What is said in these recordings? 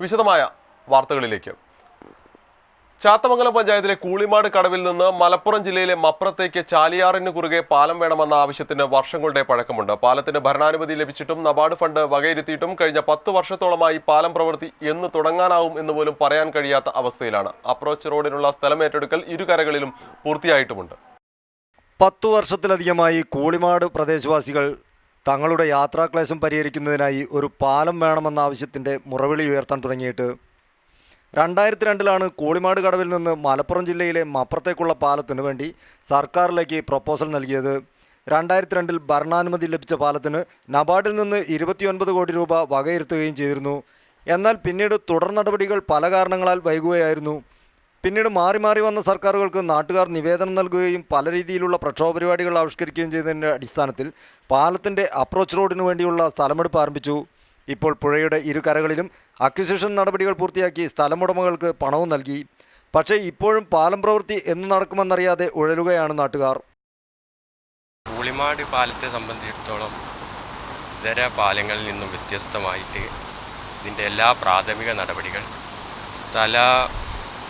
വിശദമായ വാർത്തകളിലേക്ക്. ചാത്തമംഗലം പഞ്ചായത്തിലെ കൂളിമാട് കടവിൽ നിന്ന് മലപ്പുറം ജില്ലയിലെ മപ്രത്തേക്ക് ചാലിയാറിന് കുറുകെ പാലം വേണമെന്ന ആവശ്യത്തിന് വർഷങ്ങളുടെ പഴക്കമുണ്ട്. പാലത്തിന് ഭരണാനുമതി ലഭിച്ചിട്ടും നബാർഡ് ഫണ്ട് വകയിരുത്തിയിട്ടും കഴിഞ്ഞ പത്ത് വർഷത്തോളമായി പാലം പ്രവൃത്തി എന്ന് തുടങ്ങാനാവും എന്ന് പോലും പറയാൻ കഴിയാത്ത അവസ്ഥയിലാണ്. അപ്രോച്ച് റോഡിനുള്ള സ്ഥലം ഏറ്റെടുക്കൽ ഇരുകരകളിലും പൂർത്തിയായിട്ടുമുണ്ട്. പത്തു വർഷത്തിലധികമായി കൂളിമാട് പ്രദേശവാസികൾ തങ്ങളുടെ യാത്രാക്ലേശം പരിഹരിക്കുന്നതിനായി ഒരു പാലം വേണമെന്ന ആവശ്യത്തിന്റെ മുറവിളി ഉയർത്താൻ തുടങ്ങിയിട്ട് രണ്ടായിരത്തി രണ്ടിലാണ് കോളിമാട് കടവിൽ നിന്ന് മലപ്പുറം ജില്ലയിലെ മപ്പുറത്തേക്കുള്ള പാലത്തിനു വേണ്ടി സർക്കാരിലേക്ക് പ്രപ്പോസൽ നൽകിയത്. രണ്ടായിരത്തി രണ്ടിൽ ഭരണാനുമതി ലഭിച്ച പാലത്തിന് നബാർഡിൽ നിന്ന് ഇരുപത്തിയൊൻപത് കോടി രൂപ വകയിരുത്തുകയും ചെയ്തിരുന്നു. എന്നാൽ പിന്നീട് തുടർ നടപടികൾ പല കാരണങ്ങളാൽ വൈകുകയായിരുന്നു. പിന്നീട് മാറി മാറി വന്ന സർക്കാരുകൾക്ക് നാട്ടുകാർ നിവേദനം നൽകുകയും പല രീതിയിലുള്ള പ്രക്ഷോഭ പരിപാടികൾ ആവിഷ്കരിക്കുകയും ചെയ്തതിന്റെ അടിസ്ഥാനത്തിൽ പാലത്തിന്റെ അപ്രോച്ച് റോഡിന് വേണ്ടിയുള്ള സ്ഥലമെടുപ്പ് ആരംഭിച്ചു. ഇപ്പോൾ പുഴയുടെ ഇരു കരകളിലും അക്വിസിഷൻ നടപടികൾ പൂർത്തിയാക്കി സ്ഥലമുടമകൾക്ക് പണവും നൽകി. പക്ഷേ ഇപ്പോഴും പാലം പ്രവൃത്തി എന്ന് നടക്കുമെന്നറിയാതെ ഉഴലുകയാണ് നാട്ടുകാർ. പൂളിമാട് പാലത്തെ സംബന്ധിച്ചിടത്തോളം ഇതര പാലങ്ങളിൽ നിന്നും വ്യത്യസ്തമായിട്ട് ഇതിന്റെ എല്ലാ പ്രാഥമിക നടപടികൾ സ്ഥല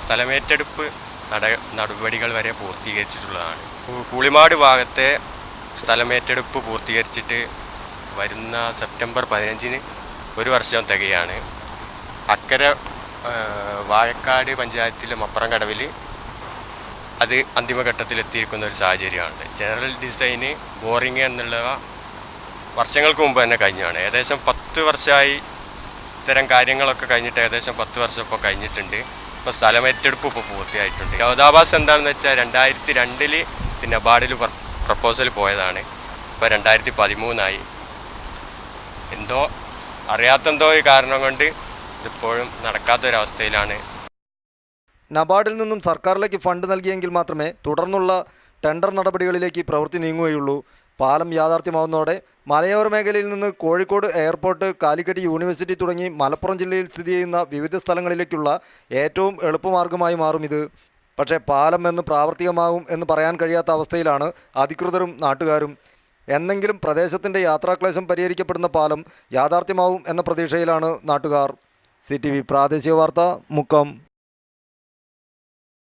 സ്ഥലമേറ്റെടുപ്പ് നട നടപടികൾ വരെ പൂർത്തീകരിച്ചിട്ടുള്ളതാണ്. കൂളിമാട് ഭാഗത്തെ സ്ഥലമേറ്റെടുപ്പ് പൂർത്തീകരിച്ചിട്ട് വരുന്ന സെപ്റ്റംബർ പതിനഞ്ചിന് ഒരു വർഷം തികയാണ്. അക്കരെ വാഴക്കാട് പഞ്ചായത്തിലെ മപ്പുറം കടവിൽ അത് അന്തിമഘട്ടത്തിലെത്തിയിരിക്കുന്ന ഒരു സാഹചര്യമാണ് ജനറൽ ഡിസൈന് ബോറിങ് എന്നുള്ളവ വർഷങ്ങൾക്ക് മുമ്പ് തന്നെ കഴിഞ്ഞാണ് ഏകദേശം പത്ത് വർഷമായി ഇത്തരം കാര്യങ്ങളൊക്കെ കഴിഞ്ഞിട്ട് ഏകദേശം പത്ത് വർഷം ഇപ്പോൾ കഴിഞ്ഞിട്ടുണ്ട്. ഇപ്പോൾ സ്ഥലമേറ്റെടുപ്പ് ഇപ്പോൾ പൂർത്തിയായിട്ടുണ്ട്. രോധാഭാസ് എന്താണെന്ന് വെച്ചാൽ രണ്ടായിരത്തി രണ്ടിൽ നബാർഡിൽ പ്രപ്പോസൽ പോയതാണ്. ഇപ്പോൾ രണ്ടായിരത്തി പതിമൂന്നായി എന്തോ അറിയാത്തെന്തോ ഒരു കാരണം കൊണ്ട് ഇതിപ്പോഴും നടക്കാത്തൊരവസ്ഥയിലാണ്. നബാർഡിൽ നിന്നും സർക്കാരിലേക്ക് ഫണ്ട് നൽകിയെങ്കിൽ മാത്രമേ തുടർന്നുള്ള ടെൻഡർ നടപടികളിലേക്ക് പ്രവൃത്തി നീങ്ങുകയുള്ളൂ. പാലം യാഥാർത്ഥ്യമാവുന്നതോടെ മലയോര മേഖലയിൽ നിന്ന് കോഴിക്കോട് എയർപോർട്ട് കാലിക്കറ്റ് യൂണിവേഴ്സിറ്റി തുടങ്ങി മലപ്പുറം ജില്ലയിൽ സ്ഥിതി ചെയ്യുന്ന വിവിധ സ്ഥലങ്ങളിലേക്കുള്ള ഏറ്റവും എളുപ്പമാർഗമായി മാറും ഇത്. പക്ഷേ പാലം എന്ന് പ്രാവർത്തികമാകും എന്ന് പറയാൻ കഴിയാത്ത അവസ്ഥയിലാണ് അധികൃതരും നാട്ടുകാരും. എന്നെങ്കിലും പ്രദേശത്തിന്റെ യാത്രാക്ലേശം പരിഹരിക്കപ്പെടുന്ന പാലം യാഥാർത്ഥ്യമാവും എന്ന പ്രതീക്ഷയിലാണ് നാട്ടുകാർ. സി പ്രാദേശിക വാർത്ത മുക്കം.